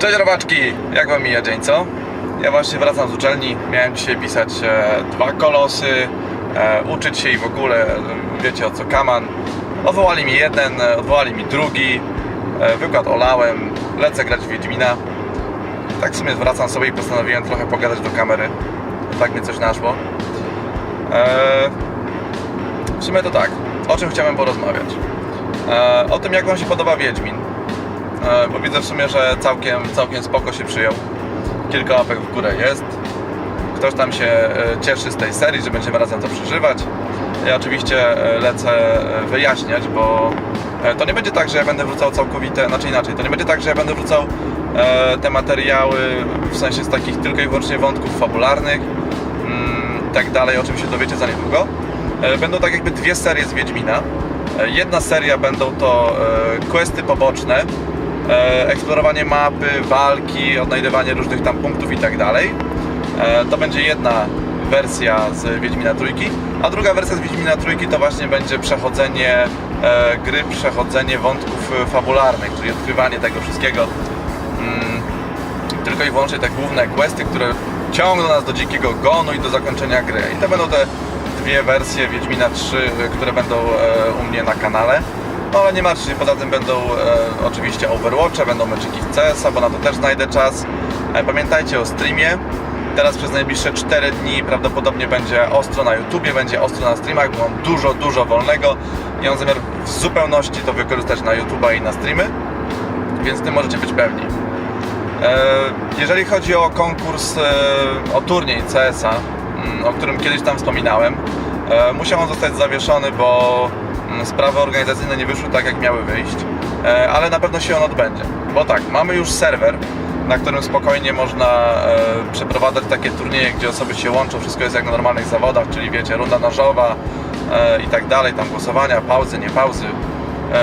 Cześć robaczki, jak wam mija dzień, co? Ja właśnie wracam z uczelni, miałem dzisiaj pisać e, dwa kolosy, e, uczyć się i w ogóle, e, wiecie o co kaman. Odwołali mi jeden, e, odwołali mi drugi, e, wykład olałem, lecę grać w Wiedźmina. Tak w sumie wracam sobie i postanowiłem trochę pogadać do kamery. Tak mnie coś naszło. E, w sumie to tak, o czym chciałem porozmawiać? E, o tym jak wam się podoba Wiedźmin. E, bo widzę w sumie, że całkiem, całkiem spoko się przyjął. Kilka łapek w górę jest. Ktoś tam się e, cieszy z tej serii, że będziemy razem to przeżywać. Ja oczywiście e, lecę wyjaśniać, bo to nie będzie tak, że ja będę wrzucał całkowite, znaczy inaczej, to nie będzie tak, że ja będę wrzucał te materiały w sensie z takich tylko i wyłącznie wątków fabularnych mm, tak dalej, o czym się dowiecie za niedługo. Będą tak jakby dwie serie z Wiedźmina. Jedna seria będą to questy poboczne, eksplorowanie mapy, walki, odnajdywanie różnych tam punktów i tak dalej. E, To będzie jedna wersja z Wiedźmina Trójki, a druga wersja z Wiedźmina Trójki to właśnie będzie przechodzenie e, gry, przechodzenie wątków e, fabularnych, czyli odkrywanie tego wszystkiego. Mm, tylko i wyłącznie te główne questy, które ciągną nas do dzikiego gonu i do zakończenia gry. I to będą te dwie wersje Wiedźmina 3, y, które będą e, u mnie na kanale. No ale nie martwcie się, poza tym będą e, oczywiście Overwatche, będą meczyki w CS-a, bo na to też znajdę czas. E, pamiętajcie o streamie. Teraz przez najbliższe 4 dni prawdopodobnie będzie ostro na YouTubie, będzie ostro na streamach, bo mam dużo, dużo wolnego i mam zamiar w zupełności to wykorzystać na YouTube'a i na streamy, więc tym możecie być pewni. E, Jeżeli chodzi o konkurs, e, o turniej CS-a, mm, o którym kiedyś tam wspominałem, e, musiał on zostać zawieszony, bo sprawy organizacyjne nie wyszły tak, jak miały wyjść, E, ale na pewno się on odbędzie. Bo tak, mamy już serwer, na którym spokojnie można e, przeprowadzać takie turnieje, gdzie osoby się łączą, wszystko jest jak na normalnych zawodach, czyli wiecie, runda nożowa e, i tak dalej, tam głosowania, pauzy, nie pauzy,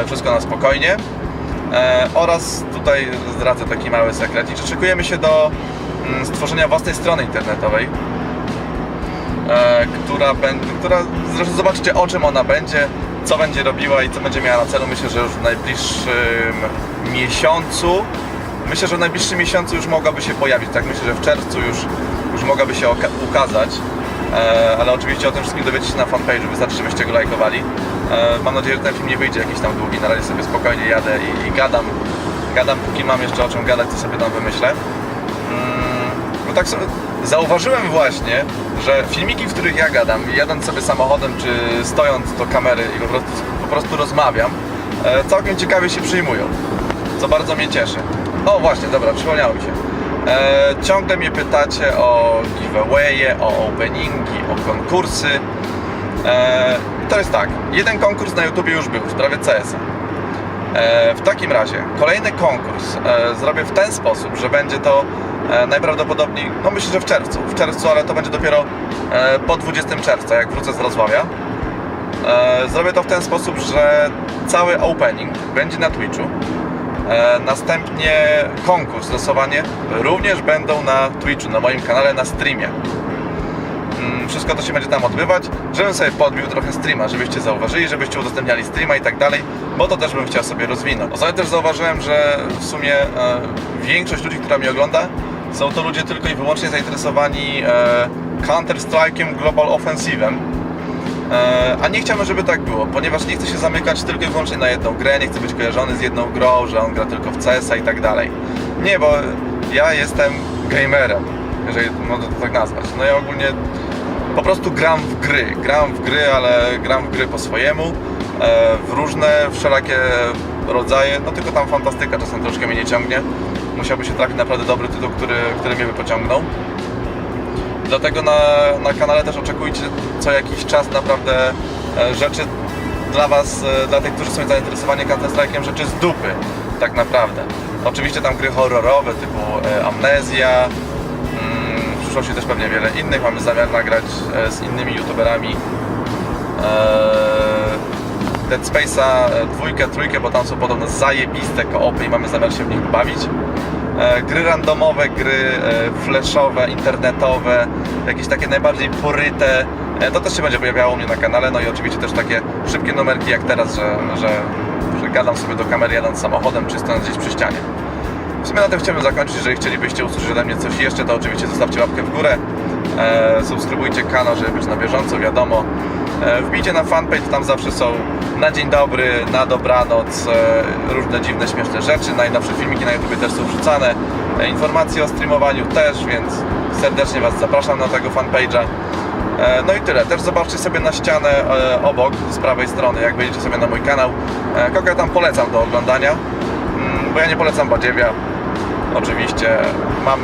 wszystko na spokojnie. Oraz tutaj zdradzę taki mały sekret. że szykujemy się do mm, stworzenia własnej strony internetowej, która która zresztą zobaczycie o czym ona będzie, co będzie robiła i co będzie miała na celu. Myślę, że już w najbliższym miesiącu, myślę, że w najbliższym miesiącu już mogłaby się pojawić. Tak myślę, że w czerwcu już, już mogłaby się ukazać. E, ale oczywiście o tym wszystkim dowiecie się na fanpage'u, wystarczy, żebyście go lajkowali. E, mam nadzieję, że ten film nie wyjdzie jakiś tam długi, na razie sobie spokojnie jadę i, i gadam. Gadam, póki mam jeszcze o czym gadać, to sobie tam wymyślę. Tak sobie zauważyłem właśnie, że filmiki, w których ja gadam, jadąc sobie samochodem czy stojąc do kamery i po prostu, po prostu rozmawiam, e, całkiem ciekawie się przyjmują, co bardzo mnie cieszy. O właśnie, dobra, przypomniało mi się. E, ciągle mnie pytacie o giveawaye, o openingi, o konkursy. E, to jest tak, jeden konkurs na YouTubie już był, w sprawie CS-a. E, W takim razie kolejny konkurs e, zrobię w ten sposób, że będzie to najprawdopodobniej, no myślę, że w czerwcu, w czerwcu, ale to będzie dopiero e, po 20 czerwca, jak wrócę z Wrocławia. E, Zrobię to w ten sposób, że cały opening będzie na Twitchu. E, Następnie konkurs, losowanie również będą na Twitchu, na moim kanale, na streamie. Wszystko to się będzie tam odbywać, żebym sobie podbił trochę streama, żebyście zauważyli, żebyście udostępniali streama i tak dalej, bo to też bym chciał sobie rozwinąć. Ostatnio też zauważyłem, że w sumie e, większość ludzi, która mnie ogląda, są to ludzie tylko i wyłącznie zainteresowani e, Counter-Strike'iem Global Offensive'em. E, a nie chciałbym, żeby tak było, ponieważ nie chcę się zamykać tylko i wyłącznie na jedną grę, nie chcę być kojarzony z jedną grą, że on gra tylko w CS-a i tak dalej. Nie, bo ja jestem gamerem, jeżeli można to tak nazwać. No ja ogólnie po prostu gram w gry. Gram w gry, ale gram w gry po swojemu, e, w różne, wszelakie rodzaje, no tylko tam fantastyka czasem troszkę mnie nie ciągnie. Musiałby się trafić naprawdę dobry tytuł, który, który mnie by pociągnął. Dlatego na, na kanale też oczekujcie co jakiś czas naprawdę e, rzeczy dla Was, e, dla tych, którzy są zainteresowani Counter-Strike'iem, rzeczy z dupy, tak naprawdę. Oczywiście tam gry horrorowe typu Amnezja, przyszłości też pewnie wiele innych. Mamy zamiar nagrać e, z innymi youtuberami e, Dead Space'a e, dwójkę, trójkę, bo tam są podobno zajebiste koopy i mamy zamiar się w nich bawić. Gry randomowe, gry flashowe, internetowe, jakieś takie najbardziej poryte. To też się będzie pojawiało u mnie na kanale, no i oczywiście też takie szybkie numerki jak teraz, że, że, że gadam sobie do kamery jadąc samochodem czy stojąc gdzieś przy ścianie. W sumie na tym chciałbym zakończyć. Jeżeli chcielibyście usłyszeć ode mnie coś jeszcze, to oczywiście zostawcie łapkę w górę. E, subskrybujcie kanał, żeby być na bieżąco, wiadomo. E, wbijcie na fanpage, tam zawsze są na dzień dobry, na dobranoc, e, różne dziwne, śmieszne rzeczy. Najnowsze filmiki na YouTube też są wrzucane. E, informacje o streamowaniu też, więc serdecznie Was zapraszam na tego fanpage'a. E, No i tyle. Też zobaczcie sobie na ścianę e, obok, z prawej strony, jak wejdziecie sobie na mój kanał. E, Kogo ja tam polecam do oglądania, bo ja nie polecam badziewia. Oczywiście mam,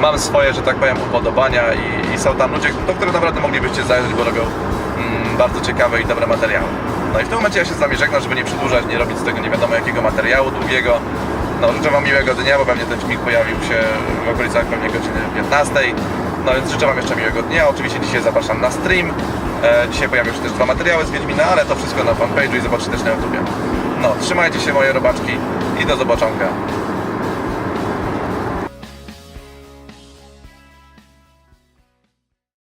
mam swoje, że tak powiem, upodobania i, i są tam ludzie, do których naprawdę moglibyście zajrzeć, bo robią mm, bardzo ciekawe i dobre materiały. No i w tym momencie ja się z Wami żegnam, żeby nie przedłużać, nie robić z tego nie wiadomo jakiego materiału długiego. No życzę Wam miłego dnia, bo pewnie ten filmik pojawił się w okolicach pewnie godziny 15. No więc życzę Wam jeszcze miłego dnia. Oczywiście dzisiaj zapraszam na stream. E, dzisiaj pojawią się też dwa materiały z Wiedźmina, ale to wszystko na fanpage'u i zobaczycie też na YouTubie. No, trzymajcie się moje robaczki i do zobaczonka.